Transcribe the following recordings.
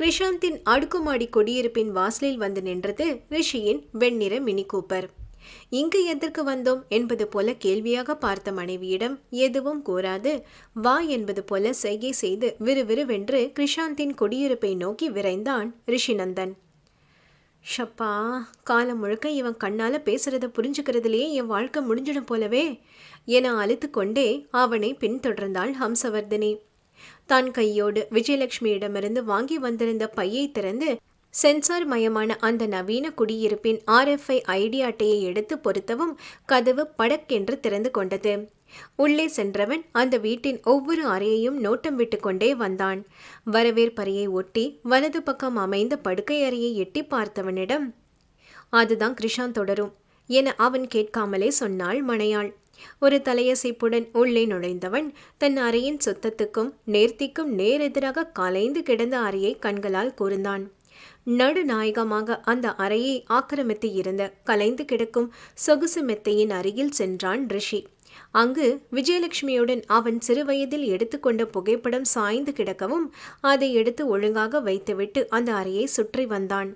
கிருஷாந்தின் அடுக்குமாடி குடியிருப்பின் வாசலில் வந்து நின்றது ரிஷியின் வெண்ணிற மினி கூப்பர். இங்கு எதற்கு வந்தோம்? என்பது போல கேள்வியாக பார்த்த மனைவியிடம் எதுவும் கூறாது. வா என்பது போல செய்கை செய்து விறுவிறுவென்று கிருஷாந்தின் குடியிருப்பை நோக்கி விரைந்தான் ரிஷிநந்தன். ஷப்பா காலம் முழுக்க இவன் கண்ணால பேசுறத புரிஞ்சுக்கிறதுலேயே என் வாழ்க்கை முடிஞ்சிடும் போலவே என அழுத்து கொண்டே அவனை பின்தொடர்ந்தாள் ஹம்சவர்தினி. தான் கையோடு விஜயலட்சுமியிடமிருந்து வாங்கி வந்திருந்த பையை திறந்து சென்சார் மயமான அந்த நவீன குடியிருப்பின் ஆர்எஃப்ஐ ஐடி அட்டையை எடுத்து பொருத்தவும் கதவு படக்கென்று திறந்து கொண்டது. உள்ளே சென்றவன் அந்த வீட்டின் ஒவ்வொரு அறையையும் நோட்டம் விட்டு கொண்டே வந்தான். வரவேற்பறையை ஒட்டி வலது பக்கம் அமைந்த படுக்கை அறையை எட்டி பார்த்தவனிடம் அதுதான் கிருஷாந்த் தொடரும் என அவன் கேட்காமலே சொன்னாள் மணையாள். ஒரு தலையசைப்புடன் உள்ளே நுழைந்தவன் தன் அறையின் சுத்தத்துக்கும் நேர்த்திக்கும் நேரெதிராக கலைந்து கிடந்த அறையை கண்களால் கூர்ந்தான். நடுநாயகமாக அந்த அறையை ஆக்கிரமித்து இருந்த கலைந்து கிடக்கும் சொகுசு மெத்தையின் அருகில் சென்றான் ரிஷி. அங்கு விஜயலட்சுமியுடன் அவன் சிறுவயதில் எடுத்துக்கொண்ட புகைப்படம் சாய்ந்து கிடக்கவும் அதை எடுத்து ஒழுங்காக வைத்துவிட்டு அந்த அறையை சுற்றி வந்தான்.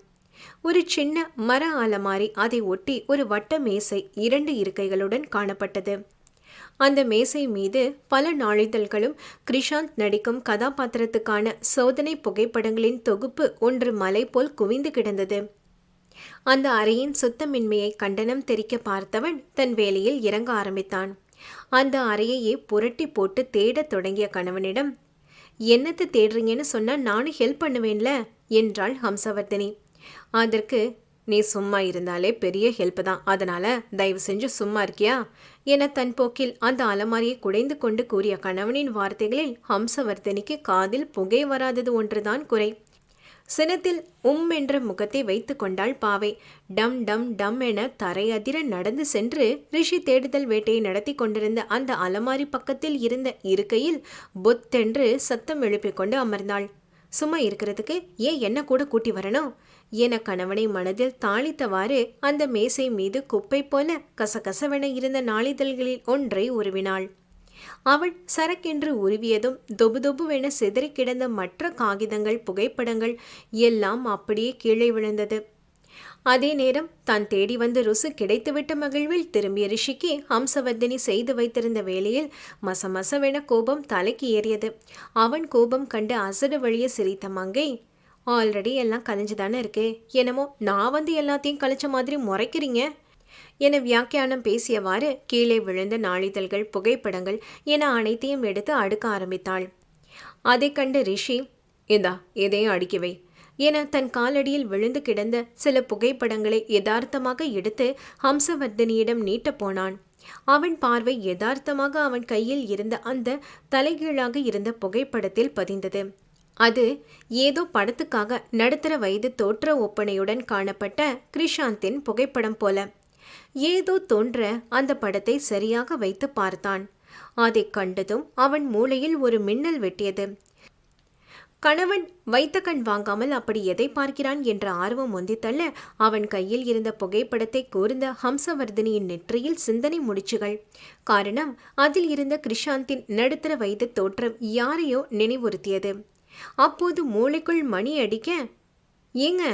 ஒரு சின்ன மர அலமாரி அதை ஒட்டி ஒரு வட்ட மேசை இரண்டு இருக்கைகளுடன் காணப்பட்டது. அந்த மேசை மீது பல நாளிதழ்களும் கிரிஷாந்த் நடிக்கும் கதாபாத்திரத்துக்கான சோதனை புகைப்படங்களின் தொகுப்பு ஒன்று மலை போல் குவிந்து கிடந்தது. அந்த அறையின் சுத்தமின்மையை கண்டனம் தெரிக்க பார்த்தவன் தன் வேலையில் இறங்க ஆரம்பித்தான். அந்த அறையையே புரட்டி போட்டு தேடத் தொடங்கிய கணவனிடம் என்னத்தை தேடுறீங்கன்னு சொன்னா நானும் ஹெல்ப் பண்ணுவேன்ல என்றாள் ஹம்சவர்தினி. அதற்கு நீ சும்மா இருந்தாலே பெரிய ஹெல்ப் தான். அதனால தயவு செஞ்சு சும்மா இருக்கியா? என தன் போக்கில் அந்த அலமாரியை குடைந்து கொண்டு கூறிய கணவனின் வார்த்தைகளில் ஹம்சவர்தனிக்கு காதில் புகை வராதது ஒன்றுதான் குறை. சினத்தில் உம் என்ற முகத்தை வைத்து கொண்டாள் பாவை. டம் டம் டம் என தரையதிர நடந்து சென்று ரிஷி தேடுதல் வேட்டையை நடத்தி கொண்டிருந்த அந்த அலமாரி பக்கத்தில் இருந்த இருக்கையில் பொத்தென்று சத்தம் எழுப்பிக் கொண்டு அமர்ந்தாள். சும்மா இருக்கிறதுக்கு ஏன் என்ன கூட கூட்டி வரணும்? என கணவனை மனதில் தாளித்தவாறு அந்த மேசை மீது குப்பை போல கசகசவென இருந்த நாளிதழ்களில் ஒன்றை உருவினாள். அவள் சரக்கென்று உருவியதும் தொபு தொபுவென சிதறி கிடந்த மற்ற காகிதங்கள் புகைப்படங்கள் எல்லாம் அப்படியே கீழே விழுந்தது. அதே நேரம் தான் தேடி வந்த ருசு கிடைத்துவிட்ட மகிழ்வில் திரும்பிய ரிஷிக்கு ஹம்சவர்தினி செய்து வைத்திருந்த வேளையில் மசமசவென கோபம் தலைக்கு ஏறியது. அவன் கோபம் கண்டு அசடு வழிய சிரித்த மங்கை ஆல்ரெடி எல்லாம் கலைஞ்சு தானே இருக்கே. என்னமோ நான் வந்து எல்லாத்தையும் கழிச்ச மாதிரி முறைக்கிறீங்க? என வியாக்கியானம் பேசியவாறு கீழே விழுந்த நாளிதழ்கள் புகைப்படங்கள் என அனைத்தையும் எடுத்து அடுக்க ஆரம்பித்தாள். அதை கண்டு ரிஷி இந்தா எதையும் அடுக்கிவை என தன் காலடியில் விழுந்து கிடந்த சில புகைப்படங்களை யதார்த்தமாக எடுத்து ஹம்சவர்தனியிடம் நீட்டப் போனான். அவன் பார்வை யதார்த்தமாக அவன் கையில் இருந்த அந்த தலைகீழாக இருந்த புகைப்படத்தில் பதிந்தது. அது ஏதோ படத்துக்காக நடுத்தர வயது தோற்ற ஒப்பனையுடன் காணப்பட்ட கிருஷாந்தின் புகைப்படம் போல. ஏதோ தோன்ற அந்த படத்தை சரியாக வைத்து பார்த்தான். அதைக் கண்டதும் அவன் மூளையில் ஒரு மின்னல் வெட்டியது. கணவன் வைத்த கண் வாங்காமல் அப்படி எதை பார்க்கிறான் என்ற ஆர்வம் ஒந்தித்தள்ள அவன் கையில் இருந்த புகைப்படத்தை கூர்ந்த ஹம்சவர்தினியின் நெற்றியில் சிந்தனை முடிச்சுகள். காரணம் அதில் இருந்த கிருஷாந்தின் நடுத்தர வயது தோற்றம் யாரையோ நினைவுறுத்தியது. அப்போது மூளைக்குள் மணி அடிக்க ஏங்க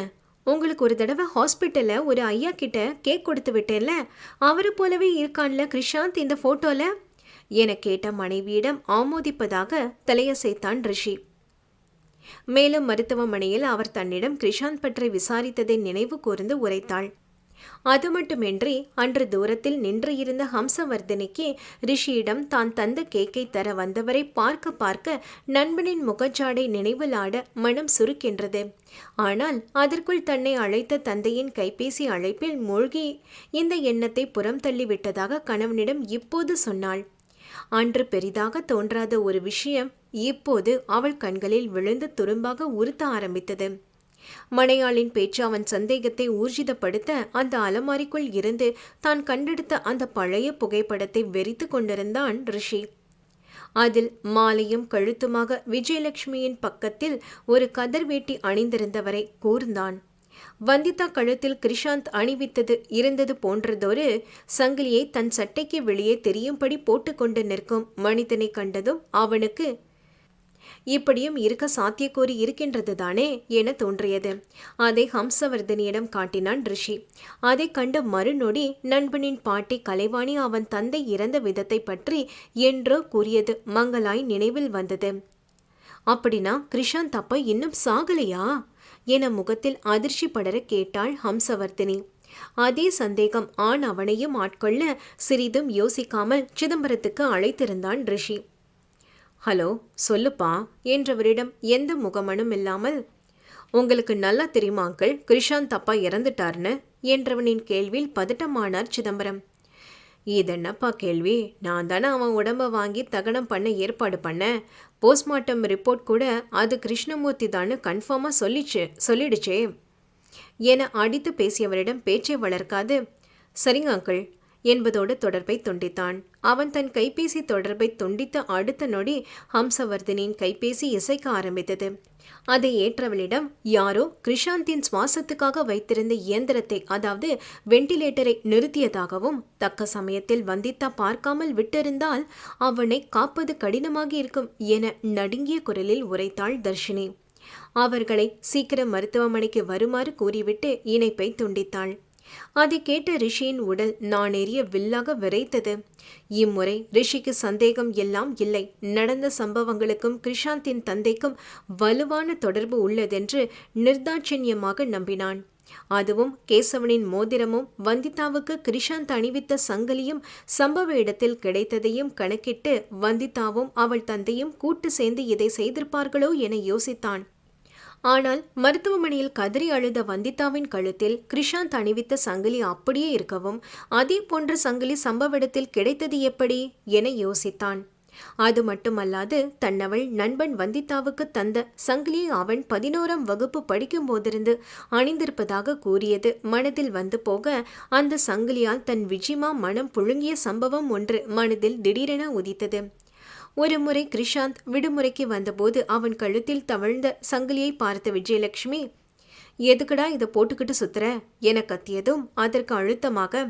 உங்களுக்கு ஒரு தடவை ஹாஸ்பிட்டலில் ஒரு ஐயா கிட்ட கேக் கொடுத்து விட்டேன்ல அவரை போலவே இருக்கான்ல கிருஷாந்த் இந்த ஃபோட்டோவில் என கேட்ட மனைவியிடம் ஆமோதிப்பதாக தலையசைத்தான் ரிஷி. மேலும் மருத்துவமனையில் அவர் தன்னிடம் கிருஷாந்த் பற்றி விசாரித்ததை நினைவு கூர்ந்து உரைத்தாள். அது மட்டுமின்றி அன்று தூரத்தில் நின்று இருந்த ஹம்சவர்தனிக்கு ரிஷியிடம் தான் தந்த கேக்கை தர வந்தவரை பார்க்க பார்க்க நண்பனின் முகச்சாடை நினைவில் ஆட மனம் சுருக்கின்றது. ஆனால் அதற்குள் தன்னை அழைத்த தந்தையின் கைபேசி அழைப்பில் மூழ்கி இந்த எண்ணத்தை புறம் தள்ளிவிட்டதாக கணவனிடம் இப்போது சொன்னாள். அன்று பெரிதாக தோன்றாத ஒரு விஷயம் இப்போது அவள் கண்களில் விழுந்து துரும்பாக உறுத்த ஆரம்பித்தது. மனையாளின் பேச்சு அவன் சந்தேகத்தை ஊர்ஜிதப்படுத்த அந்த அலமாரிக்குள் இருந்து தான் கண்டெடுத்த அந்த பழைய புகைப்படத்தை வெறித்து கொண்டிருந்தான் ரிஷி. அதில் மாலையும் கழுத்துமாக விஜயலட்சுமியின் பக்கத்தில் ஒரு கதர் வேட்டி அணிந்திருந்தவரை கூர்ந்தான். வந்திதா கழுத்தில் கிரிஷாந்த் அணிவித்தது இருந்தது போன்றதொரு சங்கிலியை தன் சட்டைக்கு வெளியே தெரியும்படி போட்டுக்கொண்டு நிற்கும் மனிதனை கண்டதும் அவனுக்கு இப்படியும் இருக்க சாத்தியக்கூறி இருக்கின்றது தானே என தோன்றியது. அதை ஹம்சவர்தனியிடம் காட்டினான் ரிஷி. அதை கண்ட மறுநொடி நண்பனின் பாட்டி கலைவாணி அவன் தந்தை இறந்த விதத்தை பற்றி என்றோ கூறியது மங்களாய் நினைவில் வந்தது. அப்படின்னா கிருஷாந்த் அப்பா இன்னும் சாகலையா? என முகத்தில் அதிர்ச்சி படர கேட்டாள் ஹம்சவர்த்தினி அதே சந்தேகம் ஆண் அவனையும் ஆட்கொள்ள சிறிதும் யோசிக்காமல் சிதம்பரத்துக்கு அழைத்திருந்தான் ரிஷி. ஹலோ சொல்லுப்பா. என்றவரிடம் எந்த முகமனும் இல்லாமல் உங்களுக்கு நல்லா தெரியுமா அங்கிள்? கிருஷாந்த் அப்பா இறந்துட்டார்னு? என்றவனின் கேள்வியில் பதட்டமானார் சிதம்பரம். இதென்னப்பா கேள்வி? நான் தானே அவன் உடம்ப வாங்கி தகனம் பண்ண ஏற்பாடு பண்ணேன் போஸ்ட்மார்ட்டம் ரிப்போர்ட் கூட அது கிருஷ்ணமூர்த்தி தான்னு கன்ஃபார்மாக சொல்லிச்சு சொல்லிடுச்சே. என அடித்து பேசியவரிடம் பேச்சை வளர்க்காது. சரிங்க அங்கிள். என்பதோடு தொடர்பை துண்டித்தான். அவன் தன் கைபேசி தொடர்பை துண்டித்த அடுத்த நொடி ஹம்சவர்தனின் கைபேசி இசைக்க ஆரம்பித்தது. அதை ஏற்றவளிடம் யாரோ கிருஷாந்தின் சுவாசத்துக்காக வைத்திருந்த இயந்திரத்தை அதாவது வெண்டிலேட்டரை நிறுத்தியதாகவும் தக்க சமயத்தில் வந்தித்தா பார்க்காமல் விட்டிருந்தால் அவனை காப்பது கடினமாக இருக்கும் என நடுங்கிய குரலில் உரைத்தாள் தர்ஷினி. அவர்களை சீக்கிரம் மருத்துவமனைக்கு வருமாறு கூறிவிட்டு இணைப்பை துண்டித்தாள். அதை கேட்ட ரிஷியின் உடல் நான் எரிய வில்லாக விரைத்தது. இம்முறை ரிஷிக்கு சந்தேகம் எல்லாம் இல்லை. நடந்த சம்பவங்களுக்கும் கிருஷாந்தின் தந்தைக்கும் வலுவான தொடர்பு உள்ளதென்று நிர்தாட்சண்யமாக நம்பினான். அதுவும் கேசவனின் மோதிரமும் வந்திதாவுக்கு கிருஷாந்த் அணிவித்த சங்கலியும் சம்பவ இடத்தில் கிடைத்ததையும் கணக்கிட்டு வந்திதாவும் அவள் தந்தையும் கூட்டு சேர்ந்து இதை செய்திருப்பார்களோ என யோசித்தான். ஆனால் மருத்துவமனையில் கதறி அழுத வந்திதாவின் கழுத்தில் கிருஷாந்த் அணிவித்த சங்கிலி அப்படியே இருக்கவும் அதே போன்ற சங்கிலி சம்பவ இடத்தில் கிடைத்தது எப்படி என யோசித்தான். அது மட்டுமல்லாது தன்னவள் நண்பன் வந்திதாவுக்கு தந்த சங்கிலியை அவன் பதினோராம் வகுப்பு படிக்கும் போதிருந்து அணிந்திருப்பதாக கூறியது மனதில் வந்து போக அந்த சங்கிலியால் தன் விஜிமா மனம் புழுங்கிய சம்பவம் ஒன்று மனதில் திடீரென உதித்தது. ஒரு முறை கிருஷாந்த் விடுமுறைக்கு வந்தபோது அவன் கழுத்தில் தவழ்ந்த சங்கிலியை பார்த்த விஜயலட்சுமி எதுக்குடா இதை போட்டுக்கிட்டு சுத்துற? என கத்தியதும் அதற்கு அழுத்தமாக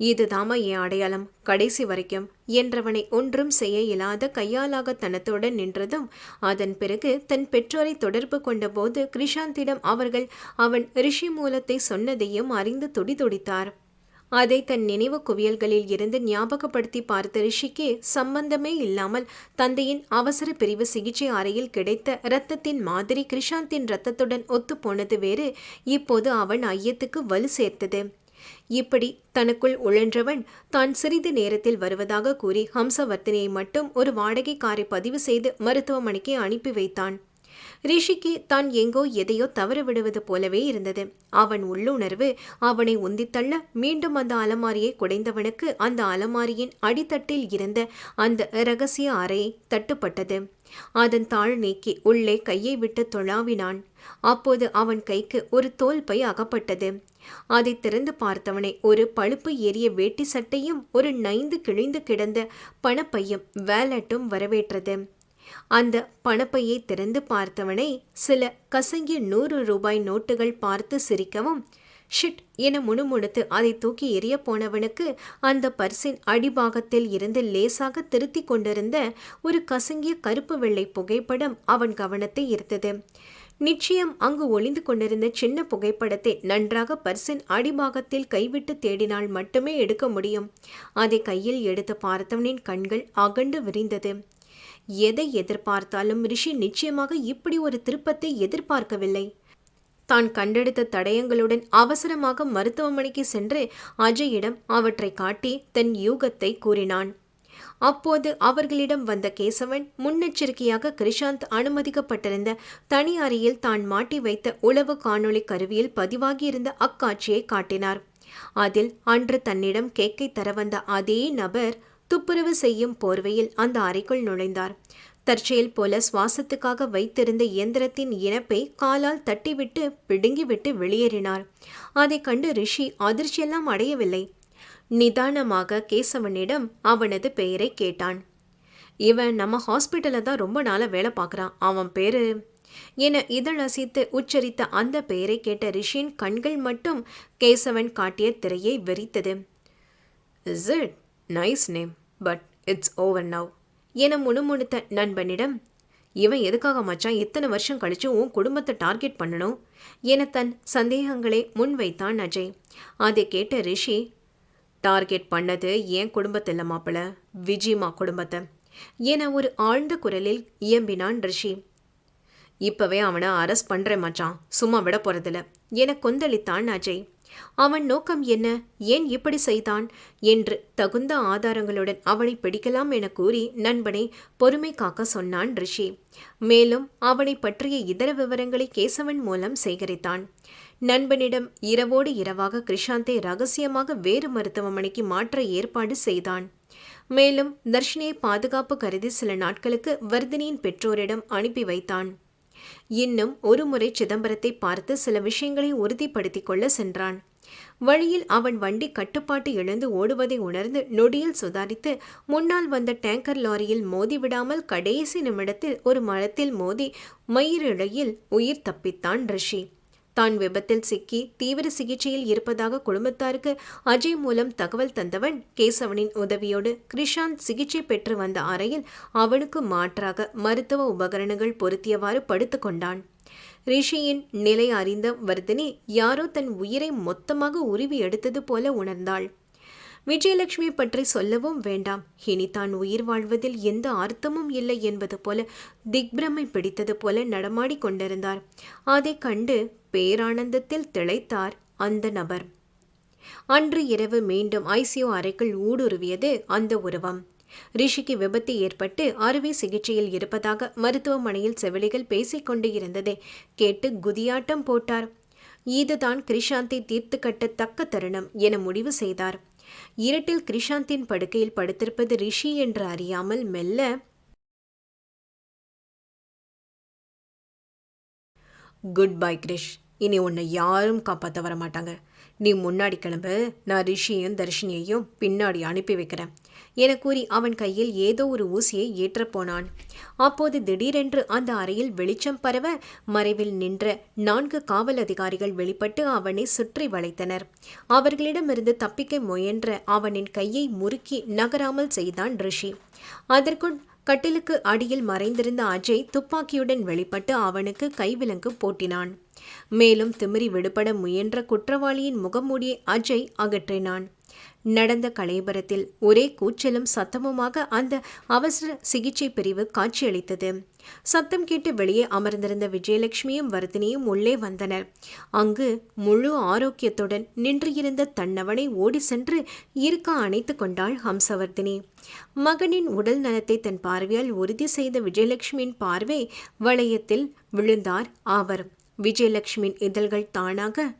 இதுதாமா என் அடையாளம். கடைசி வரைக்கும் என்றவனை ஒன்றும் செய்ய இயலாத கையாலாக தனத்துடன் நின்றதும் அதன் பிறகு தன் பெற்றோரை தொடர்பு கொண்டபோது கிருஷாந்திடம் அவர்கள் அவன் ரிஷி மூலத்தை சொன்னதையும் அறிந்து துடிதுடித்தார். அதை தன் நினைவு குவியல்களில் இருந்து ஞாபகப்படுத்தி பார்த்த ரிஷிக்கு சம்பந்தமே இல்லாமல் தந்தையின் அவசர பிரிவு சிகிச்சை அறையில் கிடைத்த இரத்தத்தின் மாதிரி கிருஷாந்தின் இரத்தத்துடன் ஒத்துப்போனது வேறு. இப்போது அவன் ஐயத்துக்கு வலு சேர்த்தது. இப்படி தனக்குள் உழன்றவன் தான் சிறிது நேரத்தில் வருவதாக கூறி ஹம்சவர்த்தனையை மட்டும் ஒரு வாடகை காரை பதிவு செய்து மருத்துவமனைக்கு அனுப்பி வைத்தான். ரிஷிக்கு தான் எங்கோ எதையோ தவறு விடுவது போலவே இருந்தது. அவன் உள்ளுணர்வு அவனை உந்தித்தள்ள மீண்டும் அந்த அலமாரியை குடைந்தவனுக்கு அந்த அலமாரியின் அடித்தட்டில் இருந்த அந்த இரகசிய அறையை தட்டுப்பட்டது. அதன் தாழ் நீக்கி உள்ளே கையை விட்டு தொழாவினான் அப்போது அவன் கைக்கு ஒரு தோல் பை அகப்பட்டது. அதை திறந்து பார்த்தவனை ஒரு பழுப்பு ஏறிய வேட்டி சட்டையும் ஒரு நைந்து கிழிந்து கிடந்த பணப்பையும் வேலட்டும் வரவேற்றது. அந்த பணப்பையை திறந்து பார்த்தவனை சில கசங்கிய நூறு ரூபாய் நோட்டுகள் பார்த்து சிரிக்கவும் ஷிட் என முணுமுணுத்து அதை தூக்கி எரிய போனவனுக்கு அந்த பர்சின் அடிபாகத்தில் இருந்து லேசாக திருத்தி கொண்டிருந்த ஒரு கசங்கிய கருப்பு வெள்ளை புகைப்படம் அவன் கவனத்தை ஈர்த்தது. நிச்சயம் அங்கு ஒளிந்து கொண்டிருந்த சின்ன புகைப்படத்தை நன்றாக பர்சின் அடிபாகத்தில் கைவிட்டு தேடினால் மட்டுமே எடுக்க முடியும். அதை கையில் எடுத்து பார்த்தவனின் கண்கள் அகண்டு விரிந்தது. எதை எதிர்பார்த்தாலும் ரிஷி நிச்சயமாக இப்படி ஒரு திருப்பத்தை எதிர்பார்க்கவில்லை. தான் கண்டெடுத்த தடயங்களுடன் அவசரமாக மருத்துவமனைக்கு சென்று அஜயிடம் அவற்றை காட்டி தன் யூகத்தை கூறினான். அப்போது அவர்களிடம் வந்த கேசவன் முன்னெச்சரிக்கையாக கிருஷாந்த் அனுமதிக்கப்பட்டிருந்த தனி அறையில் தான் மாட்டி வைத்த உளவு காணொளி கருவியில் பதிவாகியிருந்த அக்காட்சியை காட்டினார். அதில் அன்று தன்னிடம் கேக்கை தர வந்த அதே நபர் துப்புரவு செய்யும் போர்வையில் அந்த அறைக்குள் நுழைந்தார். தற்செயல் போல சுவாசத்துக்காக வைத்திருந்த இயந்திரத்தின் இணைப்பை காலால் தட்டிவிட்டு பிடுங்கிவிட்டு வெளியேறினார். அதைக் கண்டு ரிஷி அதிர்ச்சியெல்லாம் அடையவில்லை. நிதானமாக கேசவனிடம் அவனது பெயரை கேட்டான். இவன் நம்ம ஹாஸ்பிட்டலில் தான் ரொம்ப நாளாக வேலை பார்க்குறான். அவன் பேரு என இதழசித்து உச்சரித்த அந்த பெயரை கேட்ட ரிஷியின் கண்கள் மட்டும் கேசவன் காட்டிய திரையை வெறித்தது. Is it nice name. But it's over now என முணுமுணுத்த நண்பனிடம் இவன் எதுக்காக மச்சான் இத்தனை வருஷம் கழிச்சு உன் குடும்பத்தை டார்கெட் பண்ணணும்? என தன் சந்தேகங்களை முன்வைத்தான் அஜய். அதை கேட்ட ரிஷி டார்கெட் பண்ணது என் குடும்பத்தை இல்லை மாப்பிள விஜிமா குடும்பத்தை என ஒரு ஆழ்ந்த குரலில் இயம்பினான் ரிஷி. இப்பவே அவனை அரெஸ்ட் பண்ணுறேன் மச்சான் சும்மா விட போகிறதில்ல என கொந்தளித்தான் அஜய். அவன் நோக்கம் என்ன? ஏன் இப்படி செய்தான்? என்று தகுந்த ஆதாரங்களுடன் அவனை பிடிக்கலாம் என கூறி நண்பனை பொறுமை காக்க சொன்னான் ரிஷி. மேலும் அவனை பற்றிய இதர விவரங்களை கேசவன் மூலம் சேகரித்தான். நண்பனிடம் இரவோடு இரவாக கிருஷாந்தை ரகசியமாக வேறு மருத்துவமனைக்கு மாற்ற ஏற்பாடு செய்தான். மேலும் தர்ஷினியை பாதுகாப்பு கருதி சில நாட்களுக்கு வர்தினியின் பெற்றோரிடம் அனுப்பி வைத்தான். இன்னும் ஒரு முறை சிதம்பரத்தை பார்த்து சில விஷயங்களை உறுதிப்படுத்திக் கொள்ள சென்றான். வழியில் அவன் வண்டி கட்டுப்பாட்டு இழந்து ஓடுவதை உணர்ந்து நொடியில் சுதாரித்து முன்னால் வந்த டேங்கர் லாரியில் மோதி விடாமல் கடைசி நிமிடத்தில் ஒரு மரத்தில் மோதி மயிரிழையில் உயிர் தப்பித்தான் ரிஷி. தான் விபத்தில் சிக்கி தீவிர சிகிச்சையில் இருப்பதாக குடும்பத்தாருக்கு அஜய் மூலம் தகவல் தந்தவன் கேசவனின் உதவியோடு கிருஷாந்த் சிகிச்சை பெற்று வந்த அறையில் அவனுக்கு மாற்றாக மருத்துவ உபகரணங்கள் பொருத்தியவாறு படுத்து கொண்டான். ரிஷியின் நிலை அறிந்த வர்தினி யாரோ தன் உயிரை மொத்தமாக உருவி எடுத்தது போல உணர்ந்தாள். விஜயலட்சுமி பற்றி சொல்லவும் வேண்டாம். இனி தான் உயிர் வாழ்வதில் எந்த அர்த்தமும் இல்லை என்பது போல திக்பிரமை பிடித்தது போல நடமாடி கொண்டிருந்தார். அதை கண்டு பேரானந்தத்தில் திளைத்தார் அந்த நபர். அன்று இரவு மீண்டும் ஐசியோ அறைக்குள் ஊடுருவியது அந்த உருவம். ரிஷிக்கு விபத்து ஏற்பட்டு அறுவை சிகிச்சையில் இருப்பதாக மருத்துவமனையில் செவிலிகள் பேசிக்கொண்டு இருந்ததை கேட்டு குதியாட்டம் போட்டார். இதுதான் கிரிஷாந்தை தீர்த்து கட்ட தக்க தருணம் என முடிவு செய்தார். இருட்டில் கிரிஷாந்தின் படுக்கையில் படுத்திருப்பது ரிஷி என்று அறியாமல் மெல்ல குட் பை கிரிஷ். இனி உன்னை யாரும் காப்பாற்ற வர மாட்டாங்க நீ முன்னாடி கிளம்பு. நான் ரிஷியையும் தர்ஷினியையும் பின்னாடி அனுப்பி வைக்கிறேன். என கூறி அவன் கையில் ஏதோ ஒரு ஊசியை ஏற்றப்போனான் அப்போது திடீரென்று அந்த அறையில் வெளிச்சம் பரவ மறைவில் நின்ற நான்கு காவல் அதிகாரிகள் வெளிப்பட்டு அவனை சுற்றி வளைத்தனர். அவர்களிடமிருந்து தப்பிக்க முயன்ற அவனின் கையை முறுக்கி நகராமல் செய்தான் ரிஷி. அதற்குள் கட்டிலுக்கு அடியில் மறைந்திருந்த அஜய் துப்பாக்கியுடன் வெளிப்பட்டு அவனுக்கு கைவிலங்கு போட்டினான். மேலும் திமிரி விடுபட முயன்ற குற்றவாளியின் முகமூடியை அஜய் அகற்றினான். நடந்த கலைபரத்தில் ஒரே கூச்சலும் சத்தமுமாக அந்த அவசர சிகிச்சை பிரிவு காட்சியளித்தது. சத்தம் கேட்டு வெளியே அமர்ந்திருந்த விஜயலட்சுமியும் வர்தினியும் உள்ளே வந்தனர். அங்கு முழு ஆரோக்கியத்துடன் நின்றிருந்த தன்னவனை ஓடி சென்று இருக்க அணைத்து கொண்டாள் ஹம்சவர்தினி. மகனின் உடல் நலத்தை தன் பார்வையால் உறுதி செய்த விஜயலட்சுமியின் பார்வை வளையத்தில் விழுந்தார். ஆவர். விஜயலட்சுமியின் இதழ்கள் தானாக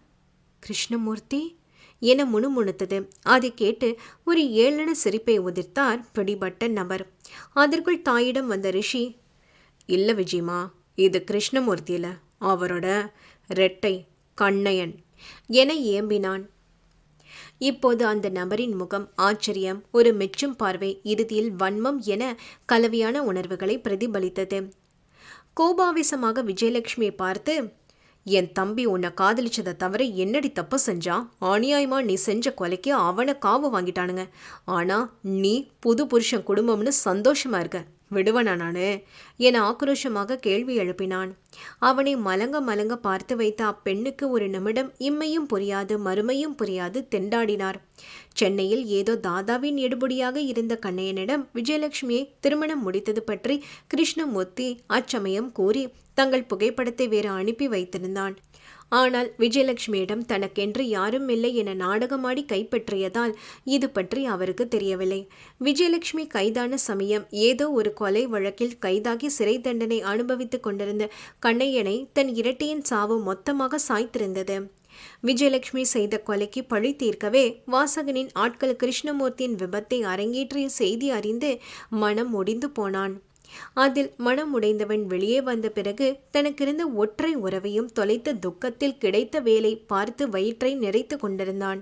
கிருஷ்ணமூர்த்தி என முணுமுணுத்தது. அதை கேட்டு ஒரு ஏளன சிரிப்பை உதிர்த்தார் பிடிபட்ட நபர். அதற்குள் தாயிடம் வந்த ரிஷி இல்லை விஜயமா இது கிருஷ்ணமூர்த்தியில. அவரோட ரெட்டை கண்ணையன் என ஏம்பினான். இப்போது அந்த நபரின் முகம் ஆச்சரியம் ஒரு மெச்சும் பார்வை இறுதியில் வன்மம் என கலவையான உணர்வுகளை பிரதிபலித்தது. கோபாவேசமாக விஜயலட்சுமியை பார்த்து என் தம்பி உன்னை காதலிச்சதை தவிர என்னடி தப்பு செஞ்சான் அநியாயமா நீ செஞ்ச கொலைக்கு அவனை காவு வாங்கிட்டானுங்க. ஆனா நீ புது புருஷன் குடும்பம்னு சந்தோஷமா இருக்க. விடுவனா நானு? என ஆக்ரோஷமாக கேள்வி எழுப்பினான். அவனை மலங்க மலங்க பார்த்து வைத்த அப்பெண்ணுக்கு ஒரு நிமிடம் இம்மையும் புரியாது மறுமையும் புரியாது தெண்டாடினார். சென்னையில் ஏதோ தாதாவின் எடுபடியாக இருந்த கண்ணையனிடம் விஜயலட்சுமியை திருமணம் முடித்தது பற்றி கிருஷ்ணமூர்த்தி அச்சமயம் கூறி தங்கள் புகைப்படத்தை வேறு அனுப்பி வைத்திருந்தான். ஆனால் விஜயலட்சுமியிடம் தனக்கென்று யாரும் இல்லை என நாடகமாடி கைப்பற்றியதால் இது பற்றி அவருக்கு தெரியவில்லை. விஜயலட்சுமி கைதான சமயம் ஏதோ ஒரு கொலை வழக்கில் கைதாகி சிறை தண்டனை அனுபவித்துக் கொண்டிருந்த கண்ணையனை தன் இரட்டையின் சாவு மொத்தமாக சாய்த்திருந்தது. விஜயலட்சுமி செய்த கொலைக்கு பழி தீர்க்கவே வாசகனின் ஆட்கள் கிருஷ்ணமூர்த்தியின் விபத்தை அரங்கேற்றிய செய்தி அறிந்து மனம் ஒடிந்து போனான். அதில் மனம் உடைந்தவன் வெளியே வந்த பிறகு தனக்கிருந்த ஒற்றை உறவையும் தொலைத்த துக்கத்தில் கிடைத்த வேலை பார்த்து வயிற்றை நிறைத்து கொண்டிருந்தான்.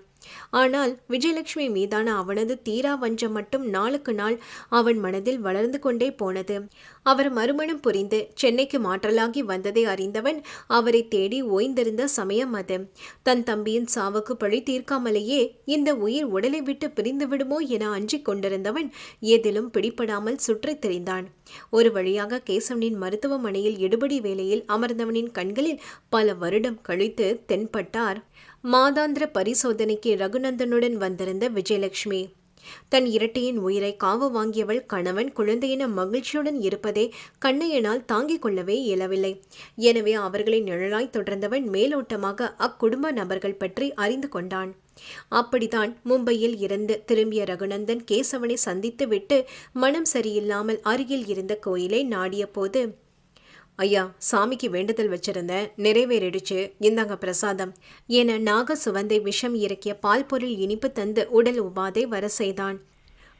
ஆனால் விஜயலட்சுமி மீதான அவனது தீரா வஞ்சம் மட்டும் நாளுக்கு நாள் அவன் மனதில் வளர்ந்து கொண்டே போனது. அவர் மறுமணம் புரிந்து சென்னைக்கு மாற்றலாகி வந்ததை அறிந்தவன் அவரை தேடி ஓய்ந்திருந்த சமயம் அது. தன் தம்பியின் சாவுக்கு பழி தீர்க்காமலேயே இந்த உயிர் உடலை விட்டு பிரிந்து விடுமோ என அஞ்சிக் கொண்டிருந்தவன் எதிலும் பிடிபடாமல் சுற்றித் திரிந்தான். ஒரு வழியாக கேசவனின் மருத்துவமனையில் எடுபடி வேலையில் அமர்ந்தவனின் கண்களில் பல வருடம் கழித்து தென்பட்டார். மாதாந்திர பரிசோதனைக்கு ரகுநந்தனுடன் வந்திருந்த விஜயலட்சுமி. தன் இரட்டையின் உயிரை காவு வாங்கியவள் கணவன் குழந்தையின மகிழ்ச்சியுடன் இருப்பதே கண்ணையனால் தாங்கிக் கொள்ளவே இயலவில்லை. எனவே அவர்களை நிழலாய் தொடர்ந்தவன் மேலோட்டமாக அக்குடும்ப நபர்கள் பற்றி அறிந்து கொண்டான். அப்படித்தான் மும்பையில் இருந்து திரும்பிய ரகுநந்தன் கேசவனை சந்தித்துவிட்டு மனம் சரியில்லாமல் அருகில் இருந்த கோயிலை நாடிய போது ஐயா சாமிக்கு வேண்டுதல் வச்சிருந்தேன் நிறைவேறிடுச்சு. இந்தாங்க பிரசாதம். என நாக சுவந்தை விஷம் இறக்கிய பால் பொருள் இனிப்பு தந்து உடல் உபாதை வர செய்தான்.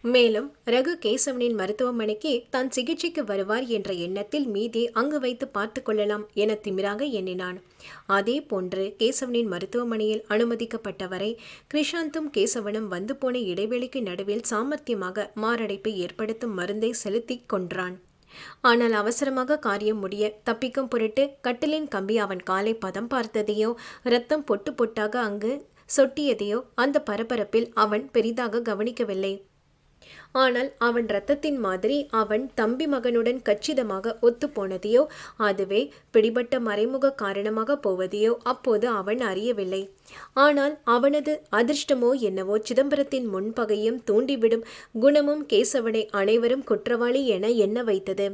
மேலும் ரகு கேசவனின் மருத்துவமனைக்கு தான் சிகிச்சைக்கு வருவார் என்ற எண்ணத்தில் மீதி அங்கு வைத்து பார்த்து கொள்ளலாம் என திமிராக எண்ணினான். அதே போன்று கேசவனின் மருத்துவமனையில் அனுமதிக்கப்பட்டவரை கிருஷாந்தும் கேசவனும் வந்து போன இடைவெளிக்கு நடுவில் சாமர்த்தியமாக மாரடைப்பை ஏற்படுத்தும் மருந்தை செலுத்திக் கொன்றான். ஆனால் அவசரமாக காரியம் முடிய தப்பிக்கும் பொருட்டு கட்டிலின் கம்பி அவன் காலை பதம் பார்த்ததையோ ரத்தம் பொட்டு பொட்டாக அங்கு சொட்டியதையோ அந்த பரபரப்பில் அவன் பெரிதாக கவனிக்கவில்லை. ஆனால் அவன் ரத்தத்தின் மாதிரி அவன் தம்பி மகனுடன் கச்சிதமாக ஒத்துப்போனதையோ அதுவே பிடிபட்ட மறைமுக காரணமாக போவதையோ அப்போது அவன் அறியவில்லை. ஆனால் அவனது அதிர்ஷ்டமோ என்னவோ சிதம்பரத்தின் முன்பகையும் தூண்டிவிடும் குணமும் கேசவனை அனைவரும் குற்றவாளி என எண்ண வைத்தது.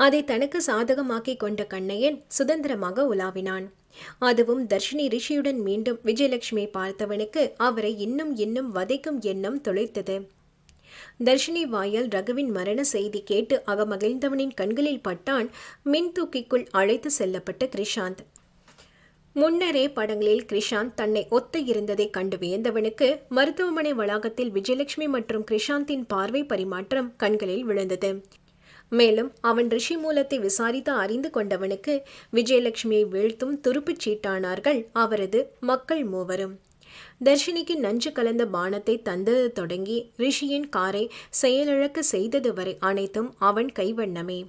அதை தனக்கு சாதகமாக்கி கொண்ட கண்ணையன் சுதந்திரமாக உலாவினான். அதுவும் தர்ஷினி ரிஷியுடன் மீண்டும் விஜயலட்சுமி பார்த்தவனுக்கு அவரை இன்னும் இன்னும் வதைக்கும் எண்ணம் தொலைத்தது தர்ஷினி வாயால் ரகுவின் மரண செய்தி கேட்டு அகமகிழ்ந்தவனின் கண்களில் பட்டான் மின் தூக்கிக்குள் அழைத்து செல்லப்பட்ட கிரிஷாந்த். முன்னரே படங்களில் கிரிஷாந்த் தன்னை ஒத்த இருந்ததை கண்டு வியந்தவனுக்கு மருத்துவமனை வளாகத்தில் விஜயலட்சுமி மற்றும் கிரிஷாந்தின் பார்வை பரிமாற்றம் கண்களில் விழுந்தது. மேலும் அவன் ரிஷி மூலத்தை விசாரித்து அறிந்து கொண்டவனுக்கு விஜயலட்சுமியை வீழ்த்தும் துருப்புச் சீட்டானார்கள் அவரது மக்கள் மூவரும். தர்ஷினிக்கு நஞ்சு கலந்த பானத்தை தந்தது தொடங்கி ரிஷியின் காரை செயலிழக்க செய்தது வரை அனைத்தும் அவன் கைவண்ணமே.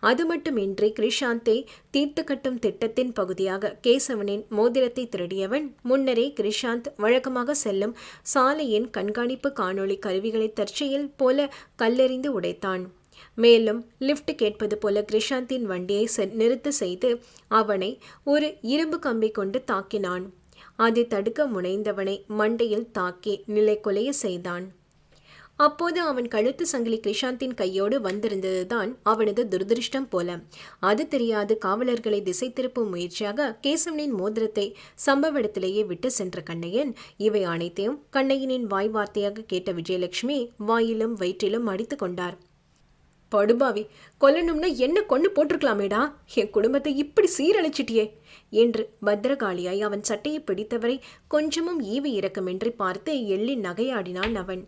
அது மட்டுமின்றி கிரிஷாந்தை தீர்த்து கட்டும் திட்டத்தின் பகுதியாக கேசவனின் மோதிரத்தை திருடியவன் முன்னரே கிரிஷாந்த் வழக்கமாக செல்லும் சாலையின் கண்காணிப்பு காணொளி கருவிகளை தற்செயல் போல கல்லெறிந்து உடைத்தான். மேலும் லிஃப்ட் கேட்பது போல கிரிஷாந்தின் வண்டியை நிறுத்த செய்து அவனை ஒரு இரும்பு கம்பி கொண்டு தாக்கினான். அதை தடுக்க முனைந்தவனை மண்டையில் தாக்கி நிலை கொலைய செய்தான். அப்போது அவன் கழுத்து சங்கிலி கிருஷாந்தின் கையோடு வந்திருந்ததுதான் அவனது துரதிருஷ்டம் போல. அது தெரியாது காவலர்களை திசை திருப்பும் முயற்சியாக கேசவனின் மோதிரத்தை சம்பவ இடத்திலேயே விட்டு சென்ற கண்ணையன் இவை அனைத்தையும் கண்ணையனின் வாய் வார்த்தையாக கேட்ட விஜயலட்சுமி வாயிலும் வயிற்றிலும் அடித்து கொண்டார். படுபாவி கொல்லணும்னா என்ன கொண்டு போட்டிருக்கலாமேடா? என் குடும்பத்தை இப்படி சீரழிச்சிட்டியே. என்று பத்திரகாளியாய் அவன் சட்டையை பிடித்தவரை கொஞ்சமும் ஈவு இறக்கமின்றி பார்த்து எள்ளி நகையாடினான் அவன்.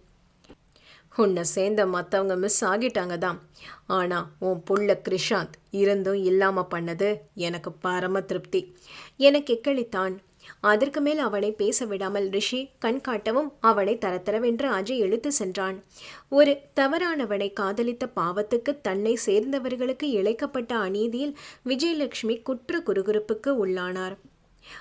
உன்னை சேர்ந்த மற்றவங்க மிஸ் ஆகிட்டாங்க தான் ஆனால் உன் புள்ள கிருஷாந்த் இருந்தும் இல்லாமல் பண்ணது எனக்கு பரம திருப்தி எனக்கு எக்களித்தான் அதற்கு மேல் அவனை பேச விடாமல் ரிஷி கண் காட்டவும் அவனை தரத்தரவென்று அஜய் இழுத்து சென்றான். ஒரு தவறானவனை காதலித்த பாவத்துக்கு தன்னை சேர்ந்தவர்களுக்கு இழைக்கப்பட்ட அநீதியில் விஜயலட்சுமி குற்ற குறுகுறுப்புக்கு உள்ளானார்.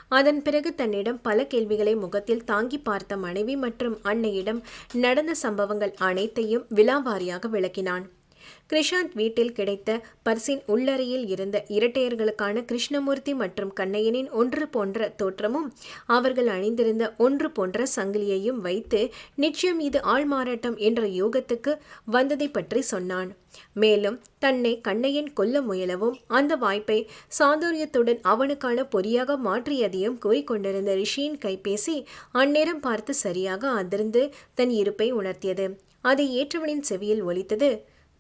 அதன் பிறகு தன்னிடம் பல கேள்விகளை முகத்தில் தாங்கி பார்த்த மனைவி மற்றும் அன்னையிடம் நடந்த சம்பவங்கள் அனைத்தையும் விலாவாரியாக விளக்கினான். கிருஷாந்த் வீட்டில் கிடைத்த பர்சின் உள்ளறையில் இருந்த இரட்டையர்களுக்கான கிருஷ்ணமூர்த்தி மற்றும் கண்ணையனின் ஒன்று போன்ற தோற்றமும் அவர்கள் அணிந்திருந்த ஒன்று போன்ற சங்கிலியையும் வைத்து நிச்சயம் இது ஆள்மாறாட்டம் என்ற யோகத்துக்கு வந்ததை பற்றி சொன்னான். மேலும் தன்னை கண்ணையன் கொல்ல முயலவும் அந்த வாய்ப்பை சாதுரியத்துடன் அவனுக்கான பொறியாக மாற்றியதையும் கூறிக்கொண்டிருந்த ரிஷியின் கைபேசி அந்நேரம் பார்த்து சரியாக அதிர்ந்து தன் இருப்பை உணர்த்தியது. அதை ஏற்றவனின் செவியில் ஒலித்தது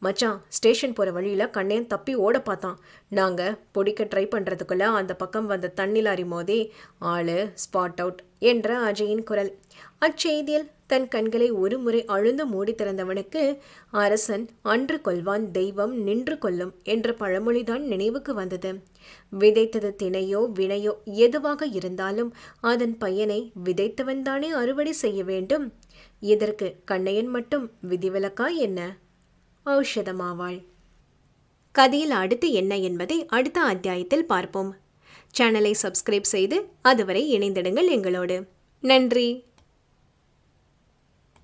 மச்சான் ஸ்டேஷன் போகிற வழியில் கண்ணையன் தப்பி ஓட பார்த்தான். நாங்கள் பொடிக்க ட்ரை பண்ணுறதுக்குள்ள அந்த பக்கம் வந்த தண்ணி லாரி மோதி ஆளு ஸ்பாட் அவுட் என்ற அஜயின் குரல். அச்செய்தியில் தன் கண்களை ஒரு முறை அழுந்து மூடி திறந்தவனுக்கு அரசன் அன்று கொள்வான் தெய்வம் நின்று கொள்ளும் என்ற பழமொழிதான் நினைவுக்கு வந்தது. விதைத்தது தினையோ வினையோ எதுவாக இருந்தாலும் அதன் பயனை விதைத்தவன் தானே அறுவடை செய்ய வேண்டும்? இதற்கு கண்ணையன் மட்டும் விதிவிலக்கா என்ன? ஔஷதமாவாள். கதையில் அடுத்து என்ன என்பதை அடுத்த அத்தியாயத்தில் பார்ப்போம். சேனலை சப்ஸ்கிரைப் செய்து அதுவரை இணைந்திடுங்கள் எங்களோடு. நன்றி.